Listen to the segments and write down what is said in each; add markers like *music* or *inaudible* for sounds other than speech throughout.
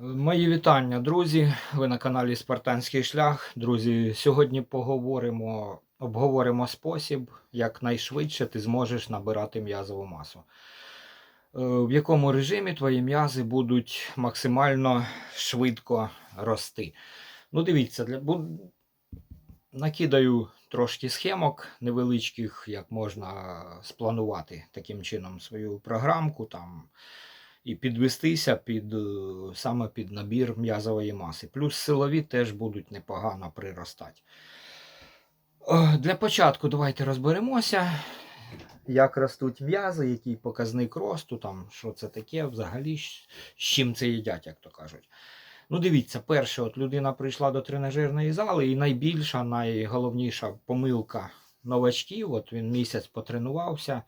Мої вітання, друзі. Ви на каналі Спартанський шлях. Друзі, сьогодні поговоримо, обговоримо спосіб, як найшвидше ти зможеш набирати м'язову масу. Е, В якому режимі твої м'язи будуть максимально швидко рости. Ну, дивіться, для... накидаю трошки схемок невеличких, як можна спланувати таким чином свою програмку. Там, і підвестися під е, саме під набір м'язової маси. Плюс силові теж будуть непогано приростати. Е, Для початку давайте розберемося, як ростуть м'язи, який показник росту, там, що це таке, взагалі, з чим це їдять, як то кажуть. Ну, дивіться, перше, от людина прийшла до тренажерної зали, і найбільша, найголовніша помилка новачків, от він місяць потренувався,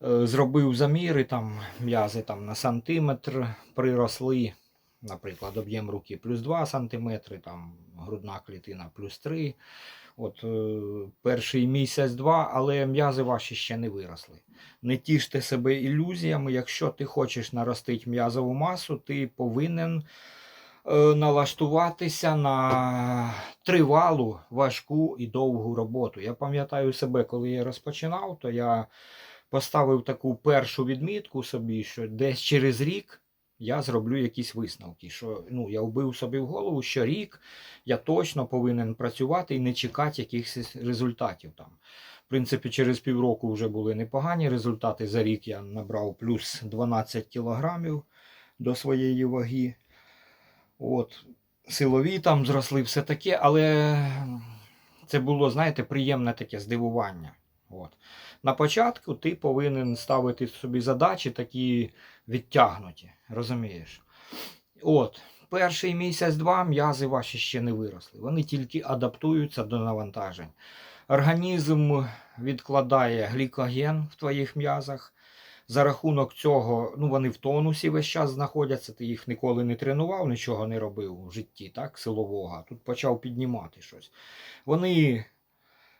зробив заміри, там м'язи там, на сантиметр приросли, наприклад, об'єм руки плюс 2 сантиметри, там грудна клітина плюс 3. От е, перший місяць-два, але м'язи ваші ще не виросли. Не тіште себе ілюзіями. Якщо ти хочеш наростити м'язову масу, ти повинен е, налаштуватися на тривалу, важку і довгу роботу. Я пам'ятаю себе, коли я розпочинав, то я поставив таку першу відмітку собі, що десь через рік я зроблю якісь висновки. Що ну, я вбив собі в голову, що рік я точно повинен працювати і не чекати якихось результатів там. В принципі, через півроку вже були непогані результати. За рік я набрав плюс 12 кілограмів до своєї ваги. От, силові там зросли все таке, але це було, знаєте, приємне таке здивування. От. На початку ти повинен ставити собі задачі такі відтягнуті, розумієш? От, перший місяць-два м'язи ваші ще не виросли. Вони тільки адаптуються до навантажень. Організм відкладає глікоген в твоїх м'язах. За рахунок цього, ну вони в тонусі весь час знаходяться, ти їх ніколи не тренував, нічого не робив в житті, так, силового, тут почав піднімати щось. Вони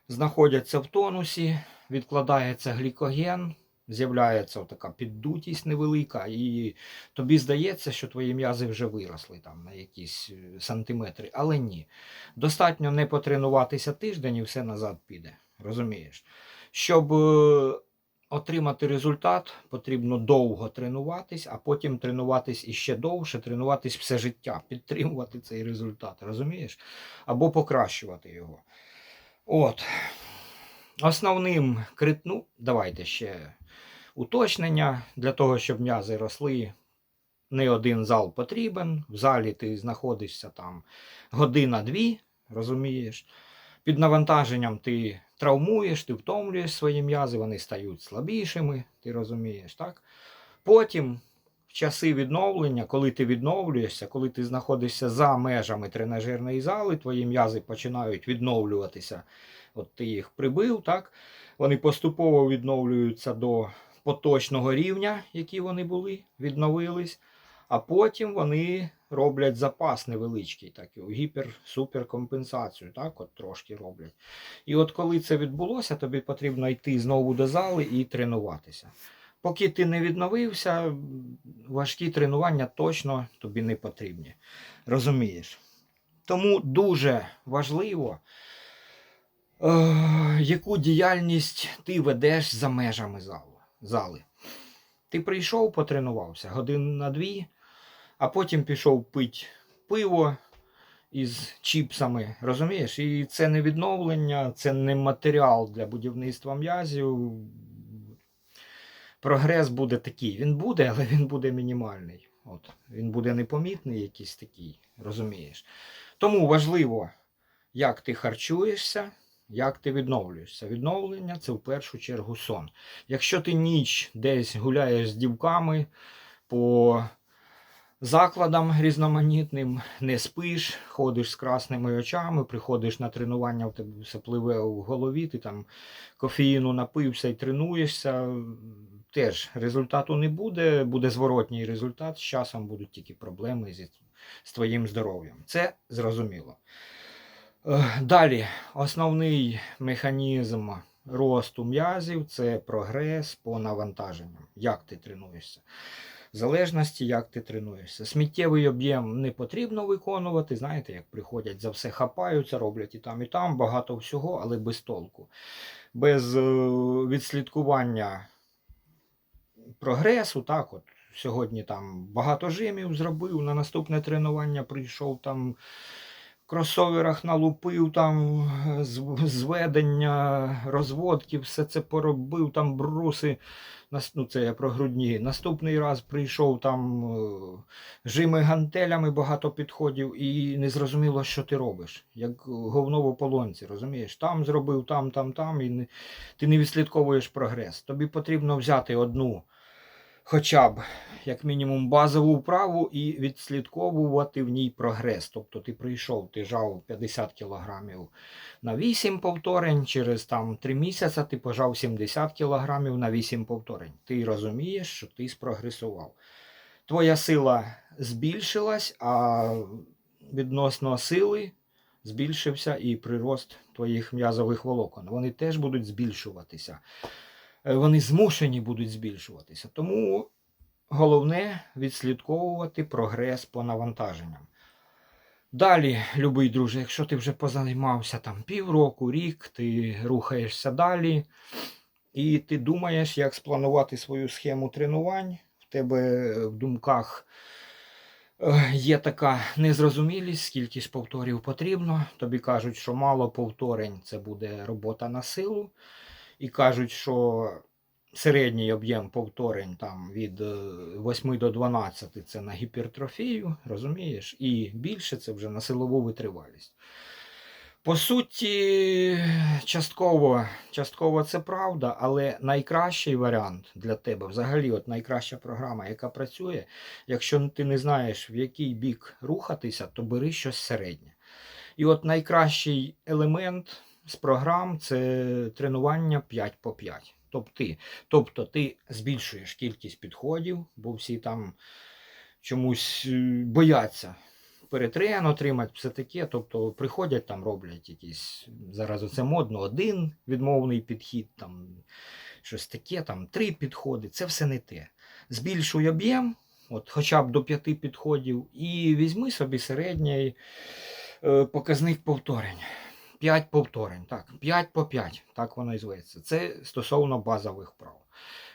знаходяться в тонусі, відкладається глікоген, з'являється така піддутість невелика, і тобі здається, що твої м'язи вже виросли там на якісь е, сантиметри, але ні. Достатньо не потренуватися тиждень і все назад піде. Розумієш? Щоб е, отримати результат, потрібно довго тренуватись, а потім тренуватись іще довше, тренуватись все життя, підтримувати цей результат, розумієш? Або покращувати його. От. Основним ну, давайте ще уточнення для того, щоб м'язи росли. Не один зал потрібен. В залі ти знаходишся там година-дві, розумієш. Під навантаженням ти травмуєш, ти втомлюєш свої м'язи, вони стають слабішими, ти розумієш, так? Потім, часи відновлення, коли ти відновлюєшся, коли ти знаходишся за межами тренажерної зали, твої м'язи починають відновлюватися. От ти їх прибив, так? Вони поступово відновлюються до поточного рівня, які вони були, відновились, а потім вони роблять запас невеличкий, так, гіпер-суперкомпенсацію, так, от трошки роблять. І от коли це відбулося, тобі потрібно йти знову до зали і тренуватися. Поки ти не відновився, важкі тренування точно тобі не потрібні. Розумієш? Тому дуже важливо, е, яку діяльність ти ведеш за межами залу, зали. Ти прийшов, потренувався годин на дві, а потім пішов пити пиво із чіпсами, розумієш? І це не відновлення, це не матеріал для будівництва м'язів. Прогрес буде такий. Він буде, але він буде мінімальний. От. Він буде непомітний, якийсь такий, розумієш? Тому важливо, як ти харчуєшся, як ти відновлюєшся. Відновлення це в першу чергу сон. Якщо ти ніч десь гуляєш з дівками по закладам різноманітним, не спиш, ходиш з красними очами, приходиш на тренування, в тебе все пливе в голові, ти там кофеїну напився і тренуєшся, теж результату не буде, буде зворотній результат. З часом будуть тільки проблеми зі, з твоїм здоров'ям. Це зрозуміло. Е, Далі, основний механізм росту м'язів це прогрес по навантаженням. Як ти тренуєшся? В залежності, як ти тренуєшся. Сміттєвий об'єм не потрібно виконувати. Знаєте, як приходять за все хапаються, роблять і там, і там, багато всього, але без толку. Без е, відслідкування прогресу, так от. Сьогодні там багато жимів зробив, на наступне тренування прийшов там в кросоверах налупив там зведення, розводки, все це поробив, там бруси. Ну, це я про грудні. Наступний раз прийшов там е, жими гантелями, багато підходів, і не зрозуміло, що ти робиш. Як говно в ополонці, розумієш? Там зробив, там, там, там, і ти не відслідковуєш прогрес. Тобі потрібно взяти одну хоча б як мінімум базову вправу і відслідковувати в ній прогрес. Тобто ти прийшов, ти жав 50 кілограмів на 8 повторень, через там 3 місяці ти пожав 70 кілограмів на 8 повторень. Ти розумієш, що ти спрогресував. Твоя сила збільшилась, а відносно сили збільшився і прирост твоїх м'язових волокон. Вони теж будуть збільшуватися. Е, Вони змушені будуть збільшуватися. Тому головне відслідковувати прогрес по навантаженням. Далі, любий друже, якщо ти вже позаймався там півроку, рік, ти рухаєшся далі, і ти думаєш, як спланувати свою схему тренувань, в тебе в думках е, є така незрозумілість, скільки ж повторів потрібно. Тобі кажуть, що мало повторень це буде робота на силу. І кажуть, що середній об'єм повторень там від е, 8 до 12 це на гіпертрофію, розумієш? І більше це вже на силову витривалість. По суті, частково, частково це правда, але найкращий варіант для тебе, взагалі, от найкраща програма, яка працює, якщо ти не знаєш, в який бік рухатися, то бери щось середнє. І от найкращий елемент з програм це тренування 5 по 5. Тобто тобто ти збільшуєш кількість підходів, бо всі там чомусь е, бояться перетрен отримати, все таке. Тобто приходять там, роблять якісь, зараз це модно, один відмовний підхід, там щось таке, там три підходи, це все не те. Збільшуй об'єм, от хоча б до п'яти підходів, і візьми собі середній е, показник повторень. 5 повторень, так, 5 по 5, так воно і зветься. Це стосовно базових прав.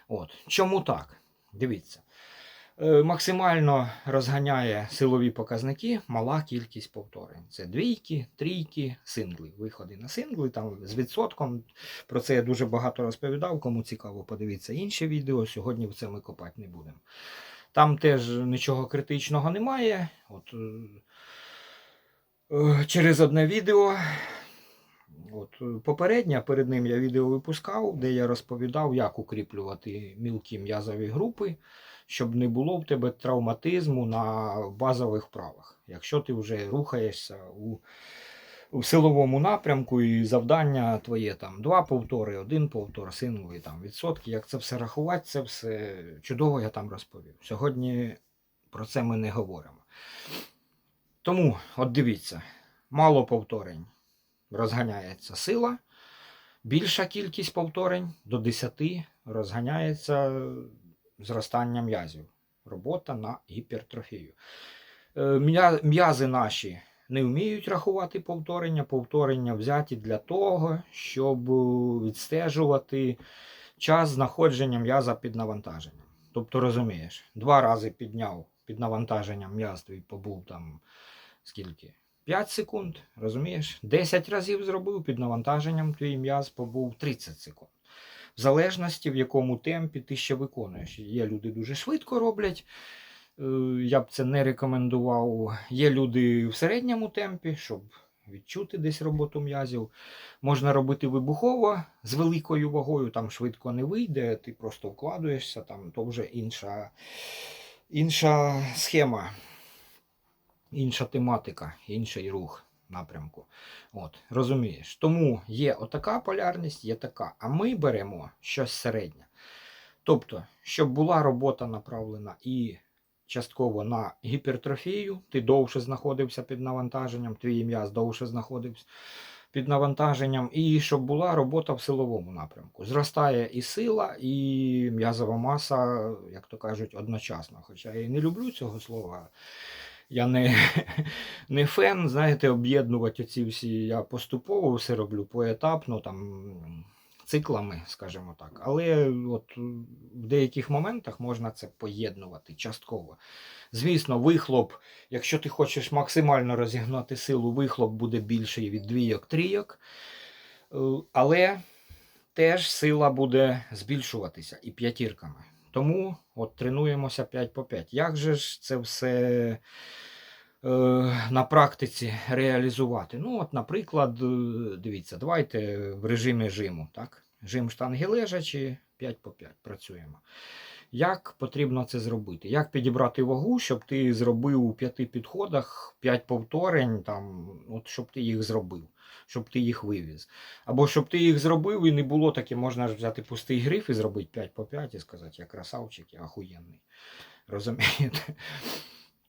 От. Чому так? Дивіться. Е, Максимально розганяє силові показники мала кількість повторень. Це двійки, трійки, сингли. Виходи на сингли там з відсотком. Про це я дуже багато розповідав. Кому цікаво, подивіться інші відео. Сьогодні в це ми копати не будемо. Там теж нічого критичного немає. От, е, е, через одне відео. От, е, попереднє, перед ним я відео випускав, де я розповідав, як укріплювати мілкі м'язові групи, щоб не було в тебе травматизму на базових вправах. Якщо ти вже рухаєшся у, у силовому напрямку і завдання твоє там два повтори, один повтор, синговий там відсотки, як це все рахувати, це все чудово я там розповів. Сьогодні про це ми не говоримо. Тому, от дивіться, мало повторень розганяється сила, більша кількість повторень до 10 розганяється зростання м'язів. Робота на гіпертрофію. Е, М'язи наші не вміють рахувати повторення. Повторення взяті для того, щоб відстежувати час знаходження м'яза під навантаженням. Тобто, розумієш, два рази підняв під навантаженням м'яз твій побув там скільки? 5 секунд, розумієш? 10 разів зробив під навантаженням твій м'яз побув 30 секунд. В залежності, в якому темпі ти ще виконуєш. Є люди дуже швидко роблять. е, Я б це не рекомендував. Є люди в середньому темпі, щоб відчути десь роботу м'язів. Можна робити вибухово з великою вагою, там швидко не вийде, ти просто вкладуєшся, там то вже інша, інша схема інша тематика, інший рух напрямку. От, розумієш? Тому є отака полярність, є така. А ми беремо щось середнє. Тобто, щоб була робота направлена і частково на гіпертрофію, ти довше знаходився під навантаженням, твій м'яз довше знаходився під навантаженням, і щоб була робота в силовому напрямку. Зростає і сила, і м'язова маса, як то кажуть, одночасно. Хоча я і не люблю цього слова. Я не, *laughs* не фен, знаєте, об'єднувати ці всі. Я поступово все роблю поетапно, там, циклами, скажімо так. Але от в деяких моментах можна це поєднувати частково. Звісно, вихлоп, якщо ти хочеш максимально розігнати силу, вихлоп буде більший від двійок трійок. Е, Але теж сила буде збільшуватися і п'ятірками. Тому от тренуємося 5 по 5. Як же ж це все е, на практиці реалізувати? Ну, от, наприклад, е, дивіться, давайте в режимі жиму. Так? Жим штанги лежачі, 5 по 5 працюємо. Як потрібно це зробити? Як підібрати вагу, щоб ти зробив у п'яти підходах 5 повторень, там, от, щоб ти їх зробив, щоб ти їх вивіз. Або щоб ти їх зробив і не було таке, можна ж взяти пустий гриф і зробити 5 по 5 і сказати, я красавчик, я охуєнний. Розумієте?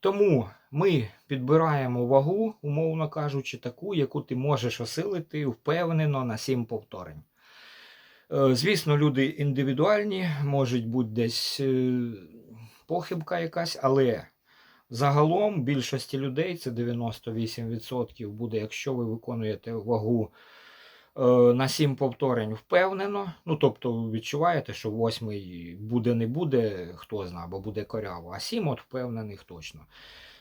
Тому ми підбираємо вагу, умовно кажучи, таку, яку ти можеш осилити впевнено на 7 повторень. Е, Звісно, люди індивідуальні, може бути десь е, похибка якась, але загалом більшості людей це 98% буде, якщо ви виконуєте вагу е, на 7 повторень впевнено. Ну, тобто відчуваєте, що восьмий буде не буде, хто знає, або буде коряво, а 7 от впевнених точно.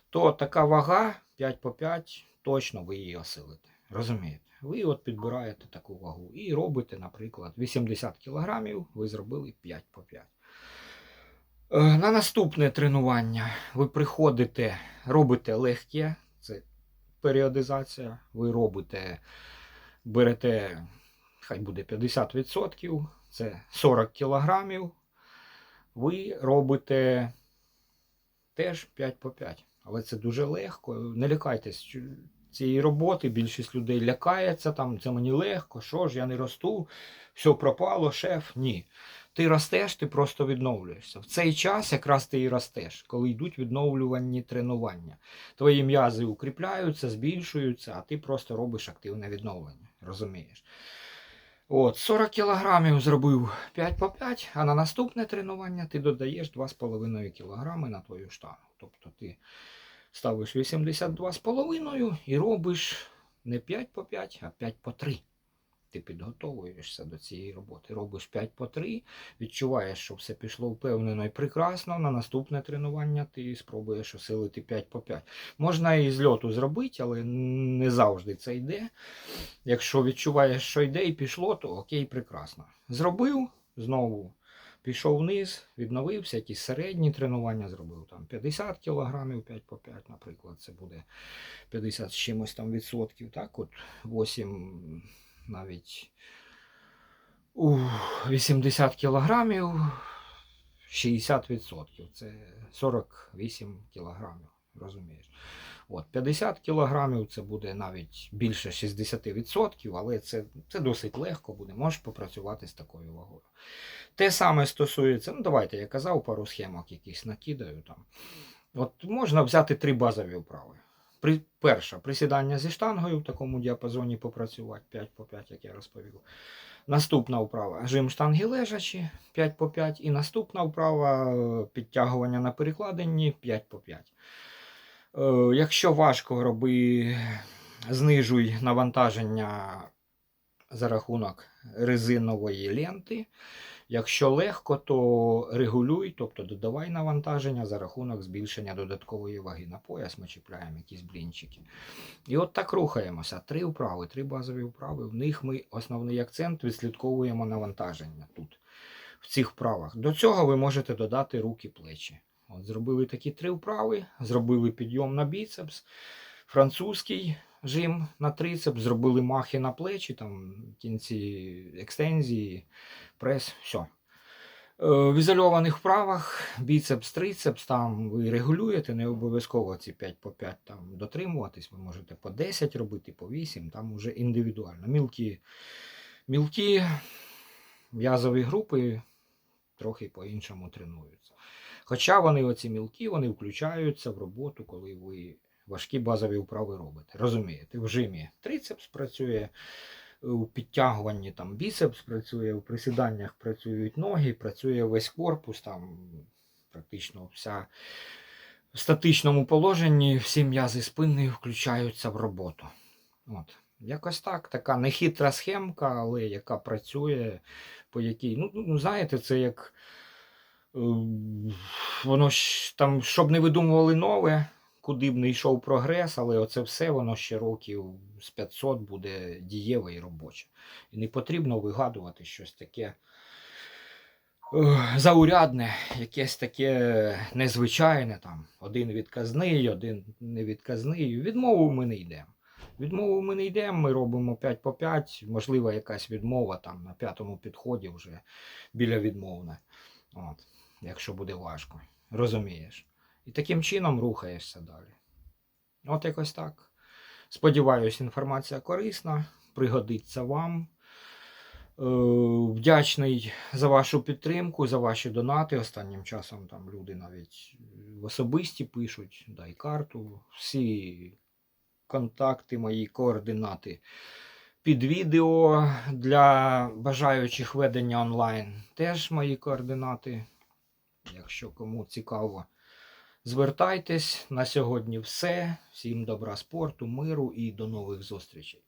То така вага 5 по 5, точно ви її осилите. Розумієте? Ви от підбираєте таку вагу і робите, наприклад, 80 кг, ви зробили 5 по 5. Е, На наступне тренування ви приходите, робите легке, це періодизація. Ви робите, берете, хай буде 50%, це 40 кг. Ви робите теж 5 по 5. Але це дуже легко. Не лякайтесь цієї роботи. Більшість людей лякається, там це мені легко, що ж, я не росту, все пропало, шеф. Ні. Ти ростеш, ти просто відновлюєшся. В цей час якраз ти і ростеш, коли йдуть відновлювальні тренування. Твої м'язи укріпляються, збільшуються, а ти просто робиш активне відновлення. Розумієш? От, 40 кілограмів зробив 5 по 5, а на наступне тренування ти додаєш 2,5 кілограми на твою штангу. Тобто ти ставиш 82,5 і робиш не 5 по 5, а 5 по 3. Ти підготовуєшся до цієї роботи. Робиш 5 по 3, відчуваєш, що все пішло впевнено і прекрасно. На наступне тренування ти спробуєш осилити 5 по 5. Можна і з льоту зробити, але не завжди це йде. Якщо відчуваєш, що йде і пішло, то окей, прекрасно. Зробив, знову пішов вниз, відновився, якісь середні тренування зробив. Там 50 кілограмів 5 по 5, наприклад, це буде 50 з чимось там відсотків. Так, от 8 навіть у 80 кілограмів 60%. Це 48 кілограмів, розумієш. От, 50 кілограмів це буде навіть більше 60%, але це, це досить легко буде. Можеш попрацювати з такою вагою. Те саме стосується, ну давайте я казав, пару схемок якісь накидаю там. От можна взяти три базові вправи. При, перша присідання зі штангою в такому діапазоні попрацювати 5 по 5, як я розповів. Наступна вправа жим штанги лежачі 5 по 5. І наступна вправа підтягування на перекладині 5 по 5. Е, Якщо важко роби, знижуй навантаження за рахунок резинової ленти. Якщо легко, то регулюй, тобто додавай навантаження за рахунок збільшення додаткової ваги. На пояс ми чіпляємо якісь блінчики. І от так рухаємося. Три вправи, три базові вправи. В них ми основний акцент відслідковуємо навантаження тут, в цих вправах. До цього ви можете додати руки плечі. От Зробили такі три вправи, зробили підйом на біцепс, французький жим на трицепс, зробили махи на плечі, там кінці екстензії, прес, все. В ізольованих вправах біцепс, трицепс, там ви регулюєте, не обов'язково ці 5 по 5 там дотримуватись, ви можете по 10 робити, по 8, там уже індивідуально. Мілкі, мілкі м'язові групи трохи по-іншому тренуються. Хоча вони, оці мілкі, вони включаються в роботу, коли ви важкі базові вправи робите. Розумієте, в жимі трицепс працює, у підтягуванні там біцепс працює, у присіданнях працюють ноги, працює весь корпус, там практично вся в статичному положенні всі м'язи спини включаються в роботу. От. Якось так, така нехитра схемка, але яка працює, по якій, ну, ну знаєте, це як воно ж там, щоб не видумували нове, куди б не йшов прогрес, але оце все воно ще років з 500 буде дієве і робоче. І не потрібно вигадувати щось таке е, заурядне, якесь таке незвичайне, там, один відказний, один невідказний. Відмову ми не йдемо. Відмову ми не йдемо, ми робимо 5 по 5, можливо, якась відмова там на п'ятому підході вже біля відмовне. От, якщо буде важко. Розумієш? І таким чином рухаєшся далі. От якось так. Сподіваюсь, інформація корисна, пригодиться вам. Е, Вдячний за вашу підтримку, за ваші донати. Останнім часом там люди навіть в особисті пишуть, дай карту. Всі контакти, мої координати під відео для бажаючих ведення онлайн. Теж мої координати. Якщо кому цікаво, звертайтесь. На сьогодні все. Всім добра спорту, миру і до нових зустрічей.